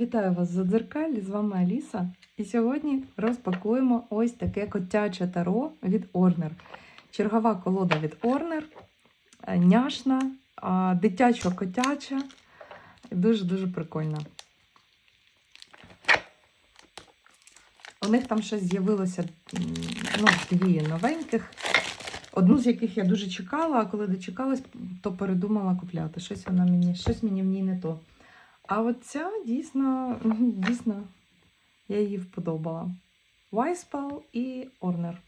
Вітаю вас за дзеркалі, з вами Аліса. І сьогодні розпакуємо ось таке котяче таро від Орнер. Чергова колода від Орнер, е, няшна, дитячо-котяча. Дуже-дуже прикольна. У них там щось з'явилося ну, дві новеньких. Одну з яких я дуже чекала, а коли дочекалась, то передумала купляти. Щось вона мені, щось мені в ній не то. А от ця дійсно, дійсно, я її вподобала. Вайспал і Орнер.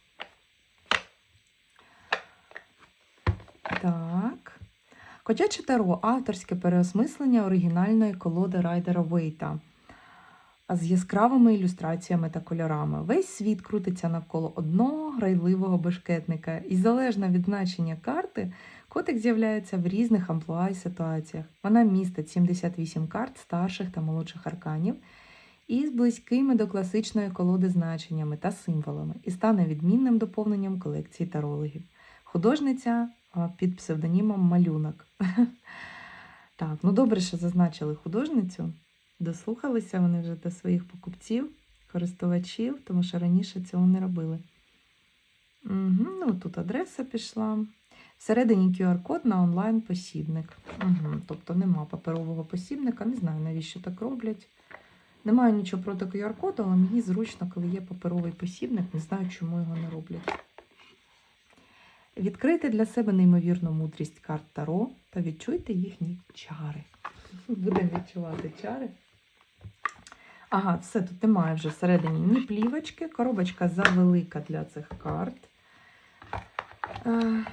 Так. Котяче таро авторське переосмислення оригінальної колоди Райдера Вейта з яскравими ілюстраціями та кольорами. Весь світ крутиться навколо одного грайливого бешкетника, і залежно від значення карти, котик з'являється в різних амплуа і ситуаціях. Вона містить 78 карт старших та молодших арканів із близькими до класичної колоди значеннями та символами, і стане відмінним доповненням колекції тарологів. Художниця під псевдонімом Малюнок. Так, ну добре, що зазначили художницю. Дослухалися вони вже до своїх покупців, користувачів, тому що раніше цього не робили. Угу, ну, тут адреса пішла. Всередині QR-код на онлайн-посібник. Угу, тобто нема паперового посібника, не знаю, навіщо так роблять. Немає нічого проти QR-коду, але мені зручно, коли є паперовий посібник, не знаю, чому його не роблять. Відкрийте для себе неймовірну мудрість карт Таро та відчуйте їхні чари. Будемо відчувати чари. Ага, все, тут немає вже всередині ні плівочки. Коробочка завелика для цих карт. Е,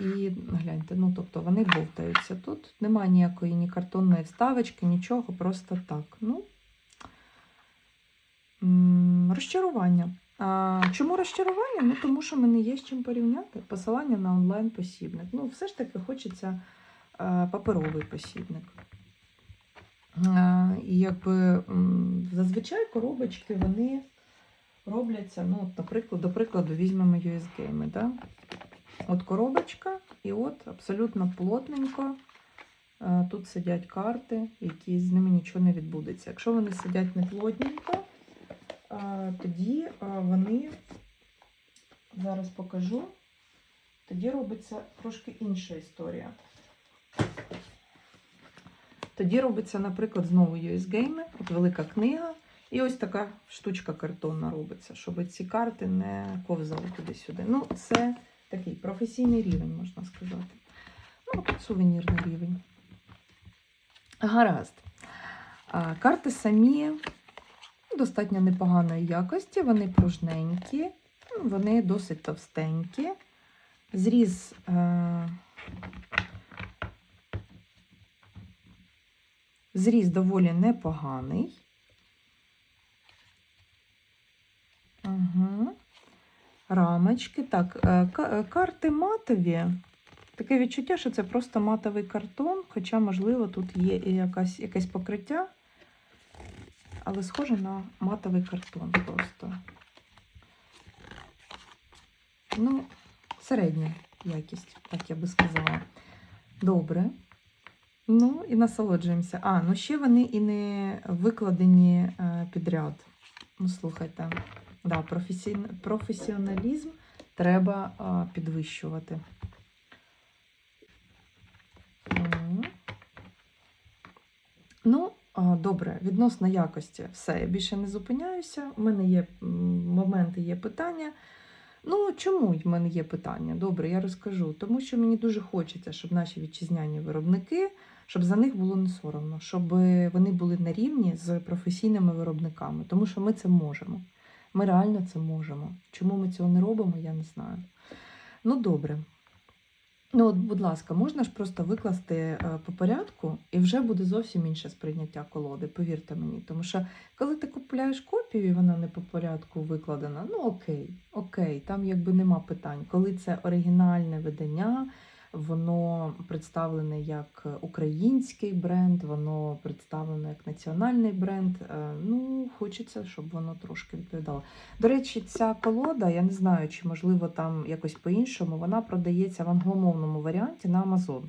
І гляньте, ну тобто вони бовтаються тут. Немає ніякої ні картонної вставочки, нічого, просто так. Ну, розчарування. А, чому розчарування? Ну, тому що мене є з чим порівняти. Посилання на онлайн-посібник. Ну, все ж таки хочеться а, паперовий посібник. І якби зазвичай коробочки вони робляться, ну, от, наприклад, до прикладу, візьмемо US-гейми. Да? От коробочка, і от абсолютно плотненько. е, Тут сидять карти, які з ними нічого не відбудеться. Якщо вони сидять не плотненько, тоді вони, зараз покажу, тоді робиться трошки інша історія. Тоді робиться, наприклад, знову US-гейми, от велика книга, і ось така штучка картонна робиться, щоб ці карти не ковзали туди-сюди. Ну, це такий професійний рівень, можна сказати. Ну, сувенірний рівень. Гаразд. Карти самі достатньо непоганої якості, вони пружненькі, вони досить товстенькі. Зріз. Е... Зріз доволі непоганий. Угу. Рамочки. Так, е, е, карти матові. Таке відчуття, що це просто матовий картон, хоча, можливо, тут є і якась, якесь покриття, але схоже на матовий картон просто. Ну, середня якість, так я би сказала. Добре. Ну, і насолоджуємося. А, ну ще вони і не викладені е, підряд. Ну, слухайте, да, професіоналізм треба підвищувати. Ну, добре, відносно якості, все, я більше не зупиняюся. У мене є моменти, є питання. Ну, чому в мене є питання? Добре, я розкажу. Тому що мені дуже хочеться, щоб наші вітчизняні виробники, щоб за них було не соромно, щоб вони були на рівні з професійними виробниками, тому що ми це можемо. Ми реально це можемо. Чому ми цього не робимо, я не знаю. Ну, добре. Ну, от, будь ласка, можна ж просто викласти е, по порядку, і вже буде зовсім інше сприйняття колоди, повірте мені. Тому що коли ти купляєш копію, і вона не по порядку викладена, ну окей, окей, там якби нема питань. Коли це оригінальне видання, воно представлене як український бренд, воно представлене як національний бренд. е, Ну, хочеться, щоб воно трошки відповідало. До речі, ця колода, я не знаю, чи можливо там якось по-іншому, вона продається в англомовному варіанті на Amazon.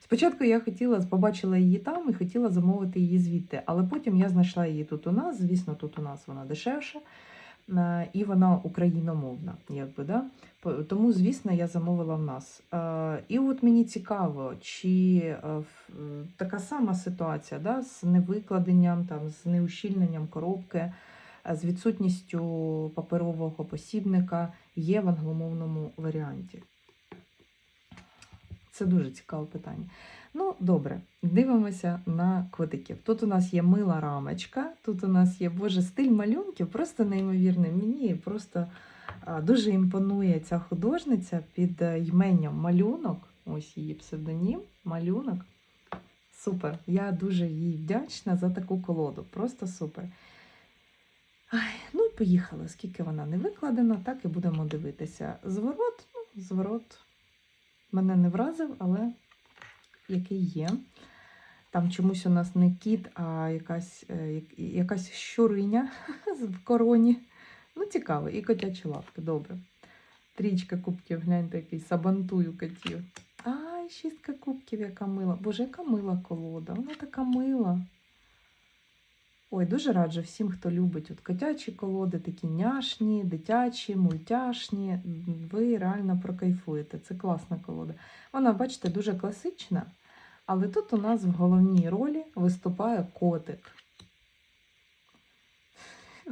Спочатку я хотіла, побачила її там і хотіла замовити її звідти, але потім я знайшла її тут у нас. Звісно, тут у нас вона дешевша і вона україномовна. Якби, да? Тому, звісно, я замовила в нас. Е, І от мені цікаво, чи е, е, така сама ситуація да, з невикладенням, там, з неущільненням коробки, е, з відсутністю паперового посібника є в англомовному варіанті. Це дуже цікаве питання. Ну, добре, дивимося на котиків. Тут у нас є мила рамочка, тут у нас є боже стиль малюнків, просто неймовірний. Мені просто дуже імпонує ця художниця під е, іменням малюнок. Ось її псевдонім, малюнок. Супер. Я дуже їй вдячна за таку колоду. Просто супер. Ай, ну і поїхали. Оскільки вона не викладена, так і будемо дивитися. Зворот, ну, зворот мене не вразив, але який є. Там чомусь у нас не кіт, а якась, е, якась щуриня в короні. Ну, цікаво, і котячі лапки, добре. Трічка кубків, гляньте, який сабантую котів. Ай, шістка кубків, яка мила. Боже, яка мила колода. Вона така мила. Ой, дуже раджу всім, хто любить от котячі колоди, такі няшні, дитячі, мультяшні. Ви реально прокайфуєте. Це класна колода. Вона, бачите, дуже класична, але тут у нас в головній ролі виступає котик.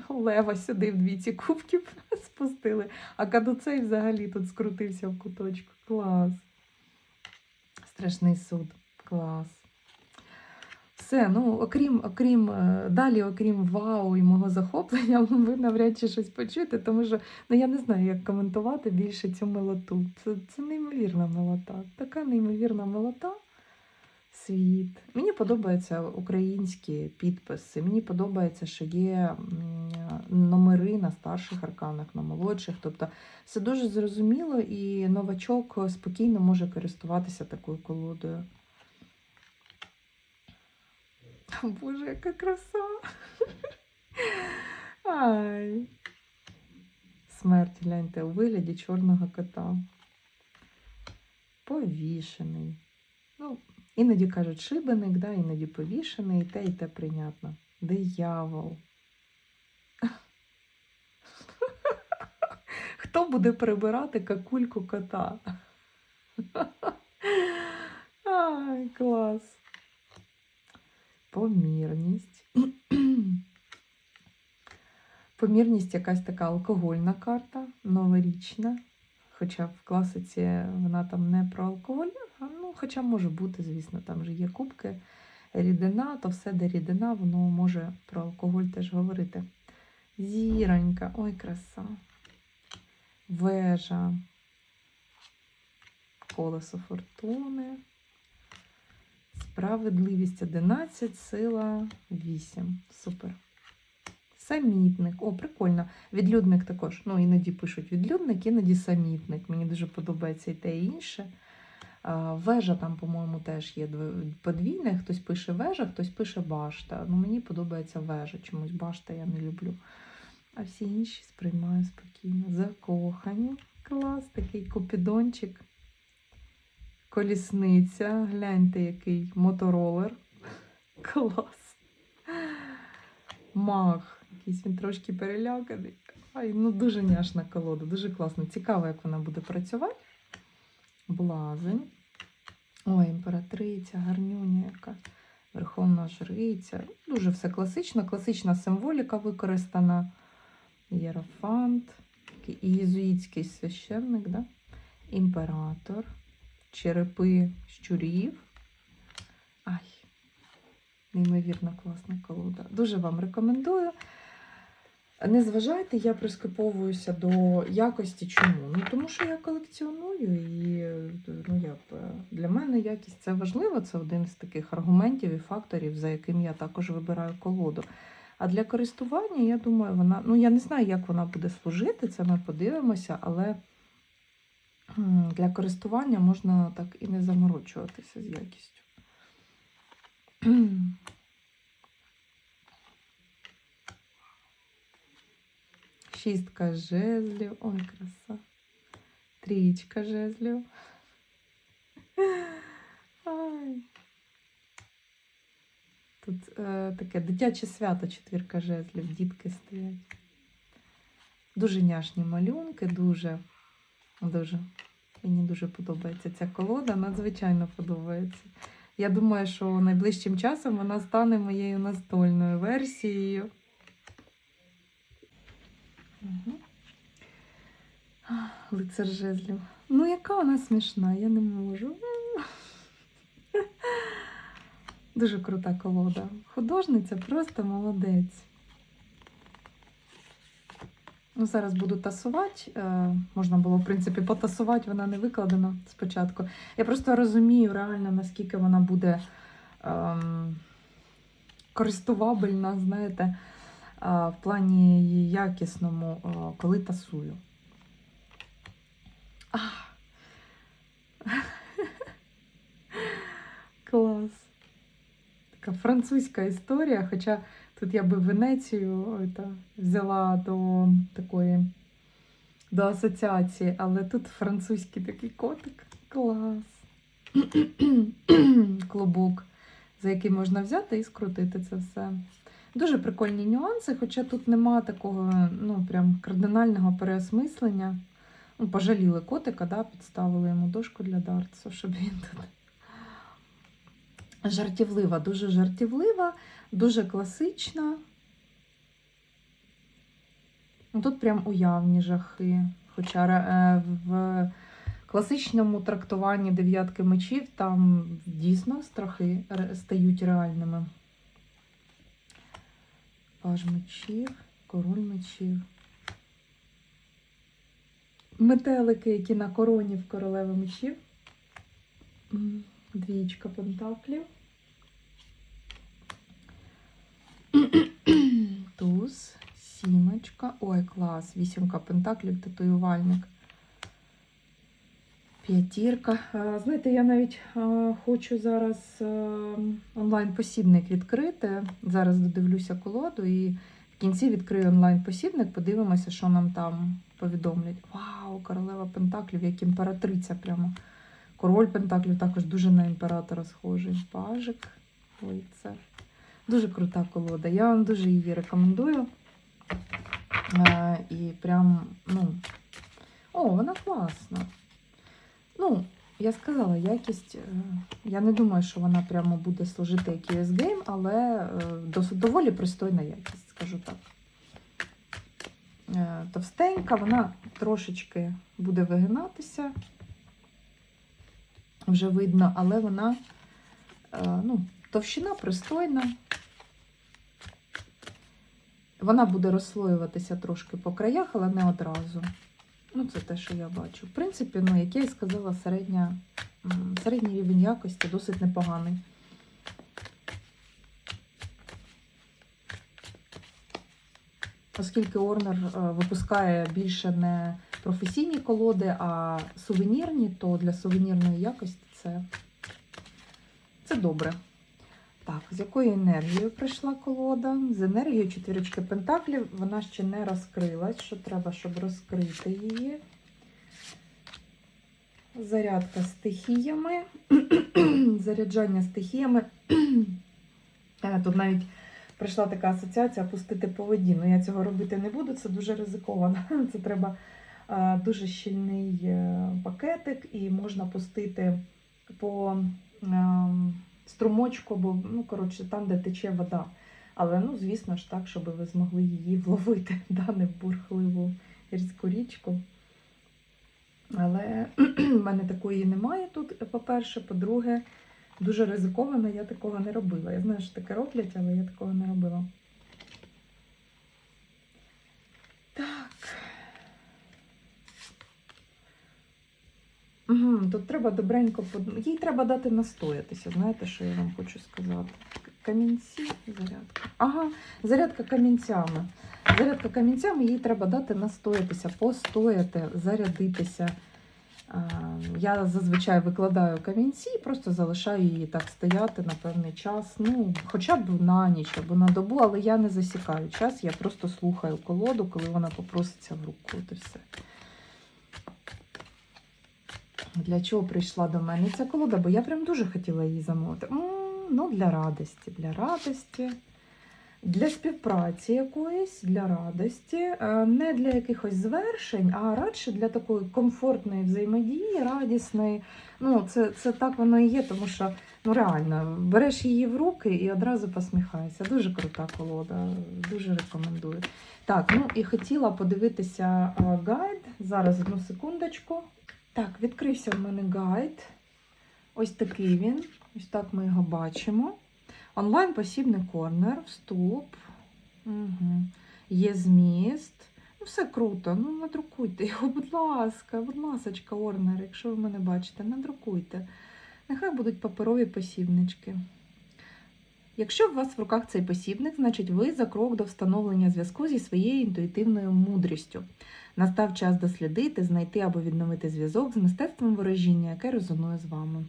Лева сюди в двійці кубків спустили, а кадуцей взагалі тут скрутився в куточку. Клас. Страшний суд. Клас. Все, ну окрім, окрім е, далі, окрім вау і мого захоплення, ви навряд чи щось почуєте, тому що ну я не знаю, як коментувати більше цю милоту. Це, це неймовірна милота. Така неймовірна милота. Світ. Мені подобаються українські підписи. Мені подобається, що є номери на старших арканах, на молодших. Тобто все дуже зрозуміло, і новачок спокійно може користуватися такою колодою. Боже, яка краса. Ай. Смерть, гляньте, у вигляді чорного кота. Повішений. Ну, іноді кажуть шибеник, да, іноді повішений, і те, і те прийнятно. Диявол. Хто буде прибирати какульку кота? Ай, клас. Помірність. Помірність якась така алкогольна карта, новорічна. Хоча в класиці вона там не про алкоголь, ну, хоча може бути, звісно, там же є кубки, рідина, то все, де рідина, воно може про алкоголь теж говорити. Зіронька, ой, краса. Вежа. Колесо фортуни. Справедливість 11, сила 8. Супер. Самітник. О, прикольно. Відлюдник також. Ну, іноді пишуть відлюдник, іноді самітник. Мені дуже подобається і те, і інше. А, Вежа там, по-моєму, теж є подвійне. Хтось пише вежа, хтось пише башта. Ну, мені подобається вежа. Чомусь башта я не люблю. А всі інші сприймаю спокійно. Закохані. Клас, такий купідончик. Колісниця. Гляньте, який моторолер. Клас. Маг. Якийсь він трошки переляканий. Ай, ну дуже няшна колода, дуже класно. Цікаво, як вона буде працювати. Блазень. Ой, імператриця, гарнюня яка. Верховна жриця. Дуже все класично, класична символіка використана. Єрофант, такий ієзуїтський священник, да? імператор, черепи щурів. Ай, неймовірно класна колода. Дуже вам рекомендую. Не зважайте, я прискиповуюся до якості. Чому? Ну тому що я колекціоную, і ну, би, для мене якість це важливо. Це один з таких аргументів і факторів, за яким я також вибираю колоду. А для користування, я думаю, вона. Ну, я не знаю, як вона буде служити, це ми подивимося, але для користування можна так і не заморочуватися з якістю. Шістка жезлів. Ой, краса. Трічка жезлів. Ай. Тут е, таке дитяче свято четвірка жезлів, дітки стоять. Дуже няшні малюнки, дуже, дуже. Мені дуже подобається ця колода, надзвичайно подобається. Я думаю, що найближчим часом вона стане моєю настольною версією. Лицар жезлів. Ну, яка вона смішна, я не можу. Дуже крута колода. Художниця просто молодець. Ну, зараз буду тасувати. Е, можна було, в принципі, потасувати, вона не викладена спочатку. Я просто розумію реально, наскільки вона буде ем, користувабельна, знаєте, е, в плані її якісному, е, коли тасую. Клас. Така французька історія, хоча тут я би Венецію это, взяла до такої до асоціації, але тут французький такий котик. Клас. Клубок, за який можна взяти і скрутити це все. Дуже прикольні нюанси, хоча тут нема такого ну, прям кардинального переосмислення. Ну, пожаліли котика, да, підставили йому дошку для дартсу, щоб він тут. Жартівлива, дуже жартівлива, дуже класична. Ну, Тут прям уявні жахи. Хоча е, в класичному трактуванні дев'ятки мечів там дійсно страхи стають реальними. Паж мечів, король мечів. Метелики, які на короні в королеви мечів. Двічка пентаклів. Туз, сімочка. Ой, клас. Вісімка пентаклів, татуювальник. П'ятірка. Знаєте, я навіть хочу зараз онлайн-посібник відкрити. Зараз додивлюся колоду і в кінці відкрию онлайн-посібник, подивимося, що нам там повідомлять. Вау, королева Пентаклів, як імператриця прямо. Король Пентаклів також дуже на імператора схожий. Пажик, лицар. Дуже крута колода. Я вам дуже її рекомендую. Е, і прям, ну. О, вона класна. Ну, я сказала, якість. е, Я не думаю, що вона прямо буде служити як US Game, але е, досить доволі пристойна якість, скажу так. Е, Товстенька, вона трошечки буде вигинатися. Вже видно, але вона е, ну, товщина пристойна. Вона буде розслоюватися трошки по краях, але не одразу. Ну, це те, що я бачу. В принципі, ну, як я і сказала, середня, середній рівень якості досить непоганий. Оскільки Орнер е, випускає більше не професійні колоди, а сувенірні, то для сувенірної якості це, це добре. Так, з якою енергією прийшла колода? З енергією четвірочки пентаклів вона ще не розкрилась. Що треба, щоб розкрити її? Зарядка стихіями. Заряджання стихіями. Е, Тут навіть прийшла така асоціація пустити по воді. Ну, я цього робити не буду, це дуже ризиковано. Це треба е, дуже щільний е, пакетик, і можна пустити по ем, струмочку, бо, ну, коротше, там, де тече вода. Але, ну, звісно ж, так, щоб ви змогли її вловити, да, не в бурхливу гірську річку. Але в мене такої немає тут, по-перше. По-друге, дуже ризиковано, я такого не робила. Я знаю, що таке роблять, але я такого не робила. Так. Угу, тут треба добренько под... Їй треба дати настоятися. Знаєте, що я вам хочу сказати? Камінці, зарядка. Ага, зарядка камінцями. Зарядка камінцями, їй треба дати настоятися, постояти, зарядитися. А, Я зазвичай викладаю камінці і просто залишаю її так стояти на певний час. Ну, хоча б на ніч або на добу, але я не засікаю час, я просто слухаю колоду, коли вона попроситься в руку. От і все. Для чого прийшла до мене ця колода? Бо я прям дуже хотіла її замовити. Ну, для радості, для радості, для співпраці якоїсь, для радості, е, не для якихось звершень, а радше для такої комфортної взаємодії, радісної. Ну, це, це так воно і є, тому що ну реально береш її в руки і одразу посміхаєшся. Дуже крута колода, дуже рекомендую. Так, ну і хотіла подивитися е, гайд. Зараз одну секундочку. Так, відкрився в мене гайд. Ось такий він. Ось так ми його бачимо. Онлайн посібний корнер, вступ. Угу. Є зміст. Ну, все круто. Ну, надрукуйте його, будь ласка, будь ласочка, Орнер, якщо ви мене бачите, надрукуйте. Нехай будуть паперові посібнички. Якщо у вас в руках цей посібник, значить ви за крок до встановлення зв'язку зі своєю інтуїтивною мудрістю. Настав час дослідити, знайти або відновити зв'язок з мистецтвом ворожіння, яке резонує з вами.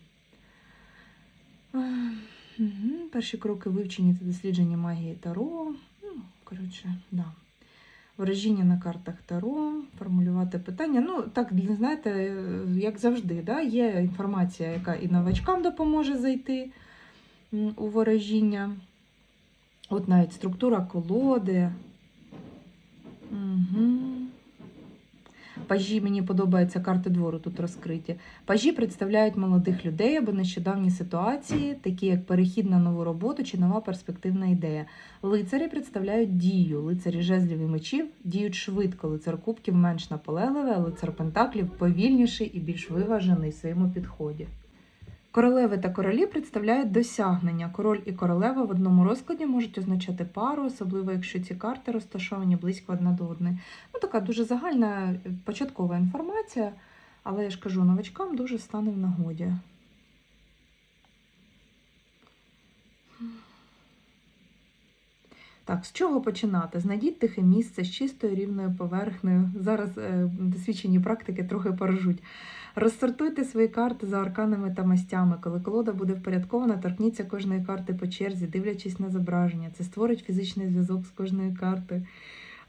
Угу. Перші кроки вивчення та дослідження магії Таро. Ну, коротше, да. Ворожіння на картах Таро, формулювати питання. Ну, так, знаєте, як завжди, да? є інформація, яка і новачкам допоможе зайти у ворожіння. От навіть структура колоди. Угу. Пажі, мені подобаються карти двору тут розкриті. Пажі представляють молодих людей або нещодавні ситуації, такі як перехід на нову роботу чи нова перспективна ідея. Лицарі представляють дію. Лицарі жезлів і мечів діють швидко. Лицар кубків менш наполегливий, а лицар пентаклів повільніший і більш виважений в своєму підході. Королеви та королі представляють досягнення. Король і королева в одному розкладі можуть означати пару, особливо якщо ці карти розташовані близько одна до одної. Ну, така дуже загальна е, початкова інформація, але я ж кажу, новачкам дуже стане в нагоді. Так, з чого починати? Знайдіть тихе місце з чистою рівною поверхнею. Зараз е, досвідчені практики трохи поражуть. Розсортуйте свої карти за арканами та мастями. Коли колода буде впорядкована, торкніться кожної карти по черзі, дивлячись на зображення. Це створить фізичний зв'язок з кожною картою.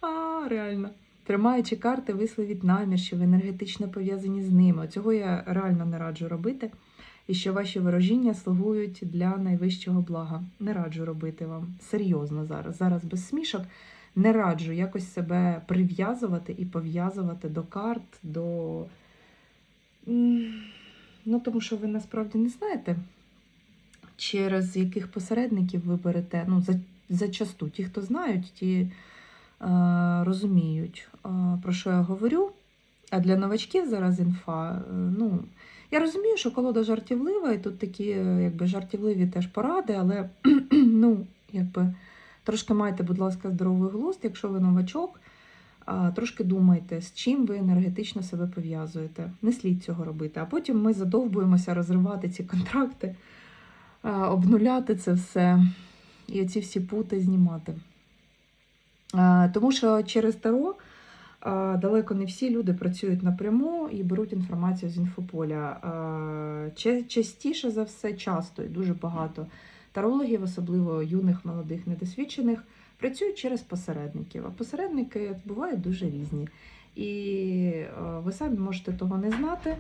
А, реально. Тримаючи карти, висловіть намір, що ви енергетично пов'язані з ними. Цього я реально не раджу робити. І що ваші ворожіння слугують для найвищого блага. Не раджу робити вам. Серйозно зараз. Зараз без смішок. Не раджу якось себе прив'язувати і пов'язувати до карт, до. Ну, тому що ви насправді не знаєте, через яких посередників ви берете. Ну, за, зачасту ті, хто знають, ті е, розуміють, е, про що я говорю. А для новачків зараз інфа. е, ну, я розумію, що колода жартівлива, і тут такі е, якби, жартівливі теж поради, але ну, якби, трошки майте, будь ласка, здоровий глузд, якщо ви новачок, трошки думайте, з чим ви енергетично себе пов'язуєте. Не слід цього робити. А потім ми задовбуємося розривати ці контракти, обнуляти це все і оці всі пути знімати. Тому що через Таро далеко не всі люди працюють напряму і беруть інформацію з інфополя. Частіше за все, часто і дуже багато тарологів, особливо юних, молодих, недосвідчених, працюють через посередників. А посередники бувають дуже різні. І ви самі можете того не знати.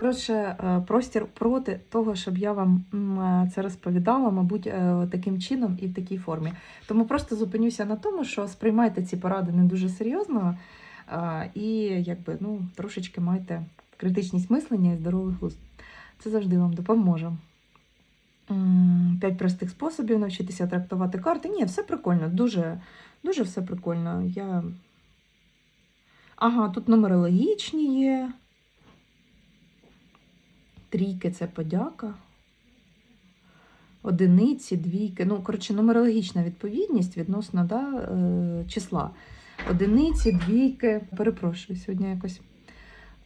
Коротше, простір проти того, щоб я вам це розповідала, мабуть, е, таким чином і в такій формі. Тому просто зупинюся на тому, що сприймайте ці поради не дуже серйозно і якби ну трошечки майте критичність мислення і здоровий глузд. Це завжди вам допоможе. П'ять простих способів навчитися трактувати карти. Ні, все прикольно, дуже, дуже все прикольно. Я... Ага, тут нумерологічні є. Трійки це подяка. Одиниці, двійки. Ну, коротше, нумерологічна відповідність відносно да, е, числа. Одиниці, двійки. Перепрошую, сьогодні якось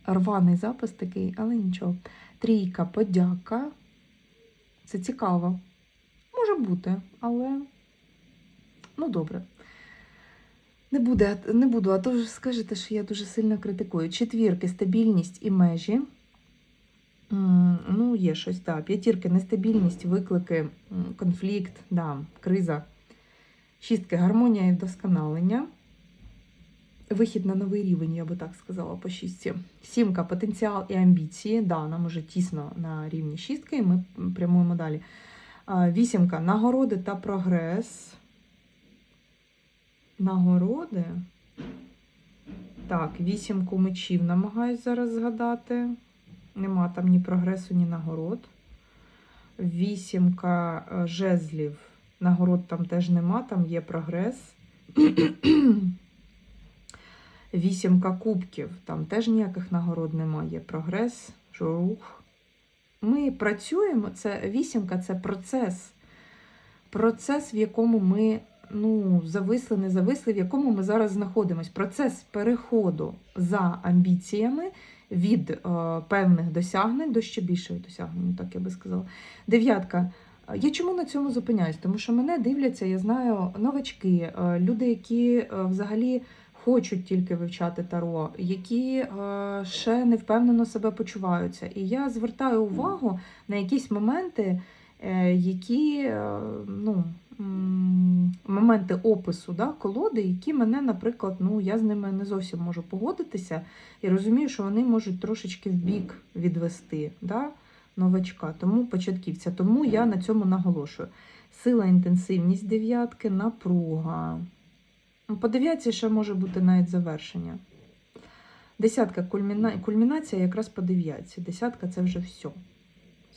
рваний запис такий, але нічого. Трійка, подяка. Це цікаво. Може бути, але ну добре. Не, буде, не буду, а то ж скажете, що я дуже сильно критикую. Четвірки, стабільність і межі. Ну, є щось, так. П'ятірки, нестабільність, виклики, конфлікт, да, криза. Шістки, гармонія і вдосконалення. Вихід на новий рівень, я би так сказала, по шістці. Сімка, потенціал і амбіції. Да, нам уже тісно на рівні шістки, і ми прямуємо далі. Вісімка нагороди та прогрес. Нагороди. Так, вісімку мечів намагаюсь зараз згадати. Нема там ні прогресу, ні нагород. Вісімка е, жезлів. Нагород там теж нема, там є прогрес. Вісімка кубків. Там теж ніяких нагород немає. Прогрес, рух. Ми працюємо, це вісімка це процес. Процес, в якому ми ну, зависли, не зависли, в якому ми зараз знаходимося. Процес переходу за амбіціями від е, певних досягнень до ще більших досягнень, так я би сказала. Дев'ятка. Я чому на цьому зупиняюсь? Тому що мене дивляться, я знаю, новачки, е, люди, які е, взагалі хочуть тільки вивчати таро, які е, ще не впевнено себе почуваються. І я звертаю увагу на якісь моменти, е, які е, ну, моменти опису да, колоди, які мене, наприклад, ну я з ними не зовсім можу погодитися і розумію, що вони можуть трошечки в бік відвести да, новачка, тому початківця. Тому я на цьому наголошую. Сила, інтенсивність дев'ятки, напруга. Ну, По дев'ятці ще може бути навіть завершення. Десятка кульміна... кульмінація якраз по дев'ятці. Десятка це вже все.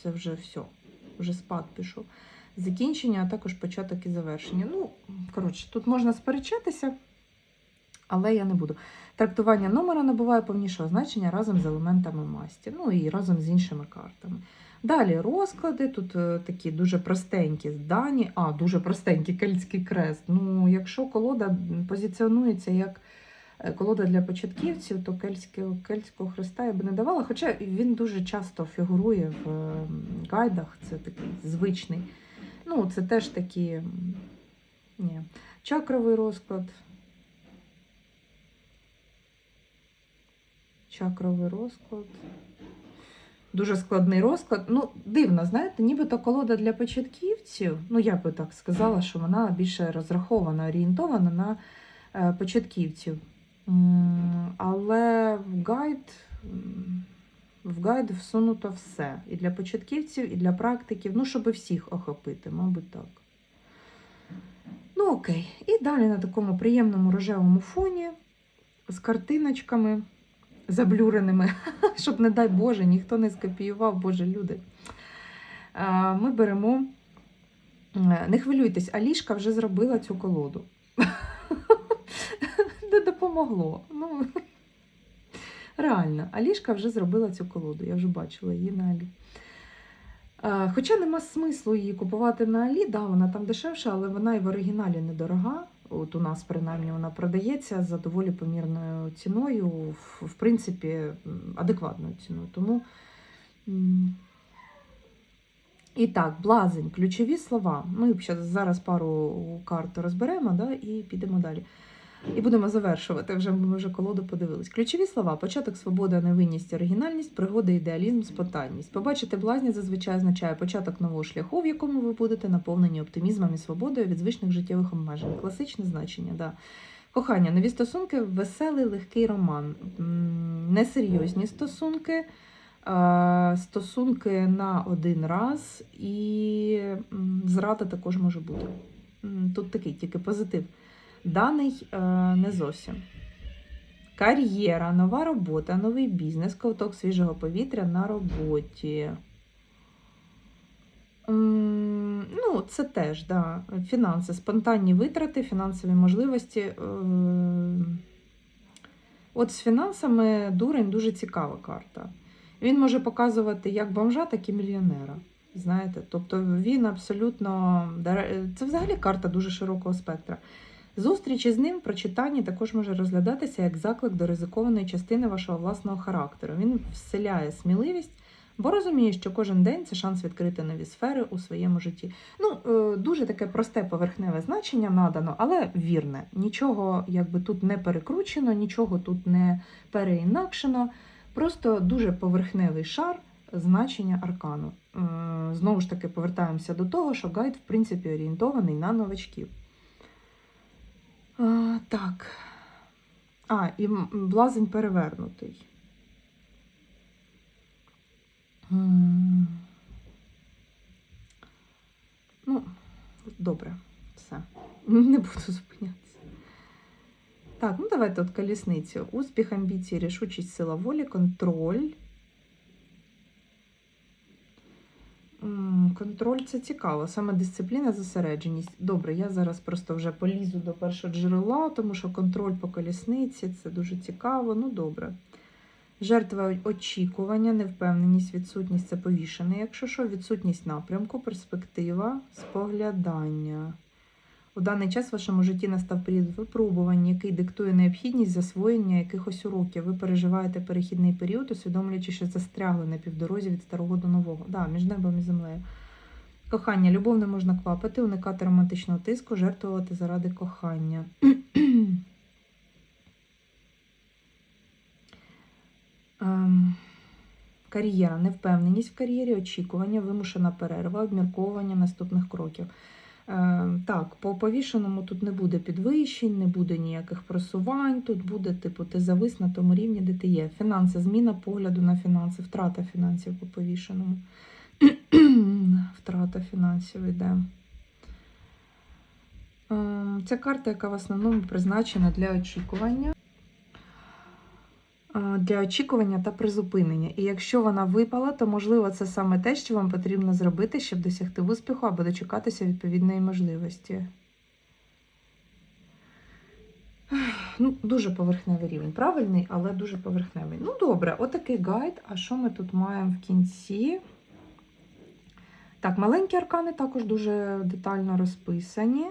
Це вже все. Вже спад пішов. Закінчення, а також початок і завершення. Ну, коротше, тут можна сперечатися, але я не буду. Трактування номера набуває повнішого значення разом з елементами масті, ну і разом з іншими картами. Далі розклади, тут е, такі дуже простенькі дані, а, дуже простенький кельтський крест. Ну, якщо колода позиціонується як е, колода для початківців, то кельтського, кельтського хреста я би не давала. Хоча він дуже часто фігурує в е, гайдах, це такий звичний. Ну, це теж такі. Ні. Чакровий розклад. Чакровий розклад. Дуже складний розклад. Ну, дивно, знаєте, нібито колода для початківців. Ну, я би так сказала, що вона більше розрахована, орієнтована на е, початківців. Але в гайд, в гайд всунуто все. І для початківців, і для практиків, ну, щоб всіх охопити, мабуть, так. Ну, окей. І далі на такому приємному рожевому фоні з картиночками заблюреними, щоб, не дай Боже, ніхто не скопіював, Боже, люди. Ми беремо. Не хвилюйтесь, Алішка вже зробила цю колоду. Не допомогло. Ну, реально, Алішка вже зробила цю колоду. Я вже бачила її на Алі. Хоча нема смислу її купувати на Алі, да, вона там дешевша, але вона і в оригіналі недорога. От у нас, принаймні, вона продається за доволі помірною ціною, в, принципі, адекватною ціною. Тому. І так, блазень, ключові слова. Ми зараз пару карт розберемо да, і підемо далі. І будемо завершувати. Вже ми вже колоду подивились. Ключові слова: початок свобода, невинність, оригінальність, пригода, ідеалізм, спонтанність. Побачити блазня зазвичай означає початок нового шляху, в якому ви будете наповнені оптимізмом і свободою від звичних життєвих обмежень. Класичне значення, да. Кохання, нові стосунки, веселий, легкий роман, несерйозні стосунки, стосунки на один раз, і зрада також може бути. Тут такий тільки позитив. Даний е, не зовсім. Кар'єра, нова робота, новий бізнес, ковток свіжого повітря на роботі. Ну, це теж, да. Фінанси, спонтанні витрати, фінансові можливості. Е, От з фінансами дурень дуже цікава карта. Він може показувати як бомжа, так і мільйонера. Знаєте, тобто він абсолютно це взагалі карта дуже широкого спектра. Зустріч із ним при читанні також може розглядатися як заклик до ризикованої частини вашого власного характеру. Він вселяє сміливість, бо розуміє, що кожен день це шанс відкрити нові сфери у своєму житті. Ну, е, дуже таке просте поверхневе значення надано, але вірне. Нічого якби тут не перекручено, нічого тут не переінакшено. Просто дуже поверхневий шар значення аркану. Е, Знову ж таки, повертаємося до того, що гайд, в принципі, орієнтований на новачків. А, Так. А, і блазень перевернутий. Ну, добре, все. Не буду зупинятися. Так, ну давайте от колісницю. Успіх, амбіції, рішучість, сила волі, контроль. Контроль це цікаво, саме дисципліна, зосередженість. Добре, я зараз просто вже полізу до першого джерела, тому що контроль по колісниці це дуже цікаво. Ну, добре. Жертва очікування, невпевненість, відсутність це повішене. Якщо що, відсутність напрямку, перспектива, споглядання. У даний час в вашому житті настав період випробувань, який диктує необхідність засвоєння якихось уроків. Ви переживаєте перехідний період, усвідомлюючи, що застрягли на півдорозі від старого до нового. Да, між небом і землею. Кохання, любов не можна квапити, уникати романтичного тиску, жертвувати заради кохання. Ем, Кар'єра, невпевненість в кар'єрі, очікування, вимушена перерва, обмірковування наступних кроків. Е, Так, по повішеному тут не буде підвищень, не буде ніяких просувань. Тут буде, типу, ти завис на тому рівні, де ти є. Фінанси, зміна погляду на фінанси, втрата фінансів по повішеному. Втрата фінансів йде. Е, Ця карта, яка в основному призначена для очікування. Е, Для очікування та призупинення. І якщо вона випала, то можливо це саме те, що вам потрібно зробити, щоб досягти успіху або дочекатися відповідної можливості. Ну, дуже поверхневий рівень. Правильний, але дуже поверхневий. Ну, добре, отакий гайд. А що ми тут маємо в кінці? Так, маленькі аркани також дуже детально розписані.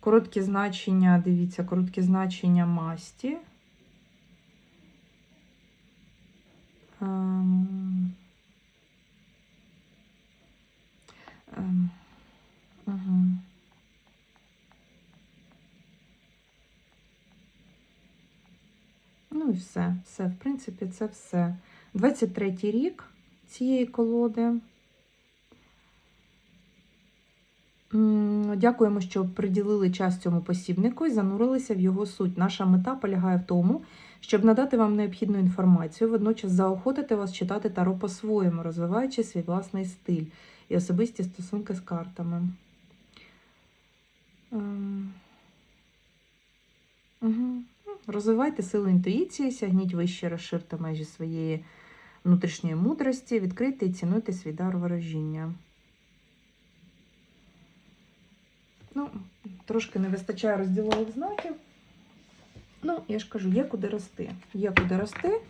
Короткі значення, дивіться, короткі значення масті. Ем, ем, мгм. Ну і все. Все, в принципі, це все. 23 рік цієї колоди. М, Дякуємо, що приділили час цьому посібнику і занурилися в його суть. Наша мета полягає в тому, щоб надати вам необхідну інформацію, водночас заохотити вас читати таро по-своєму, розвиваючи свій власний стиль і особисті стосунки з картами. Ем. Розвивайте силу інтуїції, сягніть вище, розширте межі своєї внутрішньої мудрості, відкрийте і цінуйте свій дар ворожіння. Ну, трошки не вистачає розділових знаків. Ну, я ж кажу, є куди рости. Є куди рости,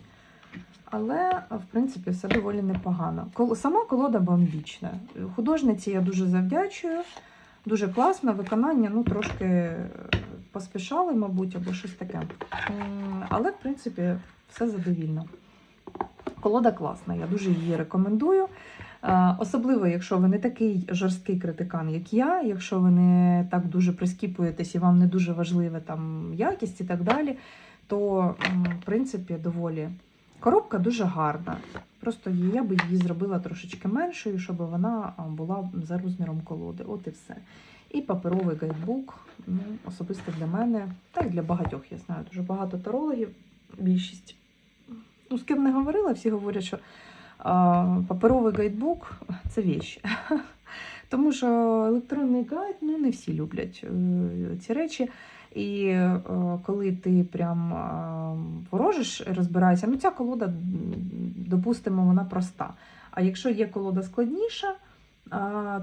але, в принципі, все доволі непогано. Сама колода бомбічна. Художниці я дуже завдячую. Дуже класно, виконання, ну, трошки е, поспішали, мабуть, або щось таке. Але, в принципі, все задовільно. Колода класна, я дуже її рекомендую. Е, Особливо, якщо ви не такий жорсткий критикан, як я, якщо ви не так дуже прискіпуєтесь і вам не дуже важлива там якість і так далі, то в принципі доволі коробка дуже гарна. Просто я би її зробила трошечки меншою, щоб вона була за розміром колоди. От і все. І паперовий гайдбук, ну, особисто для мене, та й для багатьох, я знаю, дуже багато тарологів, більшість. Ну, з ким не говорила, всі говорять, що паперовий гайдбук це віч. Тому що електронний гайд ну, не всі люблять е, ці речі. І е, коли ти прям е, ворожиш, розбираєшся, ну ця колода, допустимо, вона проста. А якщо є колода складніша,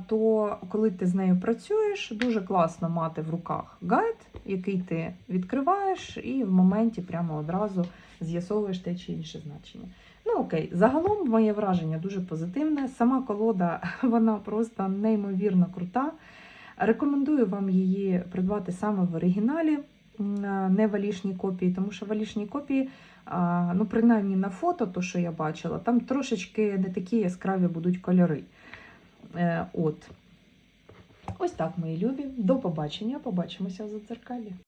то коли ти з нею працюєш, дуже класно мати в руках гайд, який ти відкриваєш, і в моменті прямо одразу з'ясовуєш те чи інше значення. Ну окей, загалом моє враження дуже позитивне. Сама колода вона просто неймовірно крута. Рекомендую вам її придбати саме в оригіналі, не в валішній копії, тому що валішні копії, ну принаймні на фото, то що я бачила, там трошечки не такі яскраві будуть кольори. Е, От. Ось так, мої любі. До побачення. Побачимося в задзеркалі.